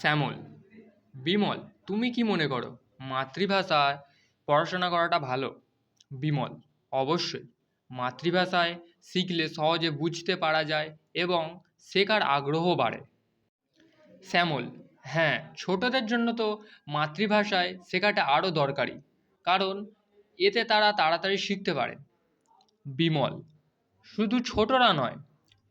শ্যামল। বিমল, তুমি কি মনে করো? মাতৃভাষায় পড়াশোনা করাটা ভালো? বিমল, অবশ্যই। মাতৃভাষায় শিখলে সহজে বুঝতে পারা যায় এবং শেখার আগ্রহ বাড়ে। শ্যামল হ্যাঁ ছোটদের জন্য তো মাতৃভাষায় শেখাটা আরও দরকারি, কারণ এতে তারা তাড়াতাড়ি শিখতে পারে। বিমল, শুধু ছোটরা নয়,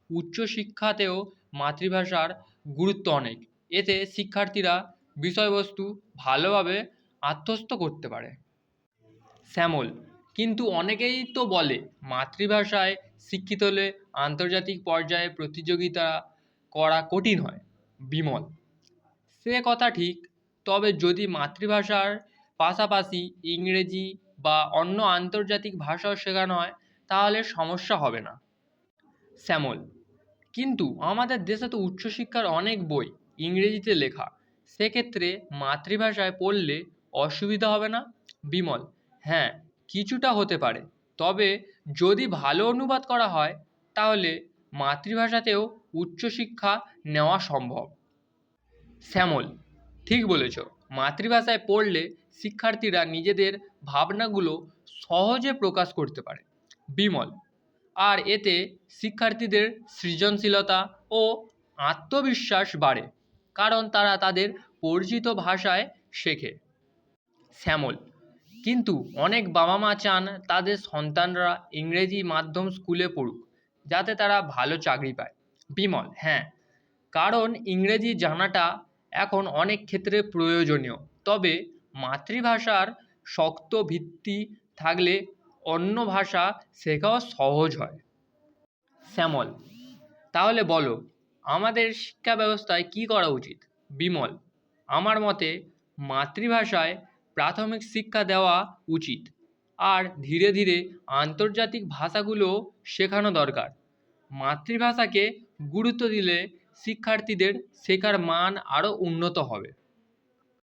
উচ্চশিক্ষাতেও মাতৃভাষার গুরুত্ব অনেক। এতে শিক্ষার্থীরা বিষয়বস্তু ভালোভাবে আত্মস্থ করতে পারে। শ্যামল, কিন্তু অনেকেই তো বলে, মাতৃভাষায় শিক্ষিত হলে আন্তর্জাতিক পর্যায়ে প্রতিযোগিতা করা কঠিন হয়। বিমল, সে কথা ঠিক, তবে যদি মাতৃভাষার পাশাপাশি ইংরেজি বা অন্য আন্তর্জাতিক ভাষাও শেখানো হয়, তাহলে সমস্যা হবে না। শ্যামল, কিন্তু আমাদের দেশে তো উচ্চশিক্ষার অনেক বই ইংরেজিতে লেখা। সেক্ষেত্রে মাতৃভাষায় পড়লে অসুবিধা হবে না? বিমল হ্যাঁ কিছুটা হতে পারে। তবে যদি ভালো অনুবাদ করা হয়, তাহলে মাতৃভাষাতেও উচ্চশিক্ষা নেওয়া সম্ভব। শ্যামল, ঠিক বলেছ, মাতৃভাষায় পড়লে শিক্ষার্থীরা নিজেদের ভাবনাগুলো সহজে প্রকাশ করতে পারে। বিমল, আর এতে শিক্ষার্থীদের সৃজনশীলতা ও আত্মবিশ্বাস বাড়ে। কারণ তারা তাদের পরিচিত ভাষায় শেখে। শ্যামল। কিন্তু অনেক বাবা মা চান তাদের সন্তানরা ইংরেজি মাধ্যম স্কুলে পড়ুক, যাতে তারা ভালো চাকরি পায়। বিমল হ্যাঁ কারণ ইংরেজি জানাটা এখন অনেক ক্ষেত্রে প্রয়োজনীয়। তবে মাতৃভাষার শক্ত ভিত্তি থাকলে অন্য ভাষা শেখাও সহজ হয়। শ্যামল, তাহলে বলো আমাদের শিক্ষা ব্যবস্থায় কী করা উচিত? বিমল, আমার মতে মাতৃভাষায় প্রাথমিক শিক্ষা দেওয়া উচিত আর ধীরে ধীরে আন্তর্জাতিক ভাষাগুলো শেখানো দরকার। মাতৃভাষাকে গুরুত্ব দিলে শিক্ষার্থীদের শেখার মান আরও উন্নত হবে।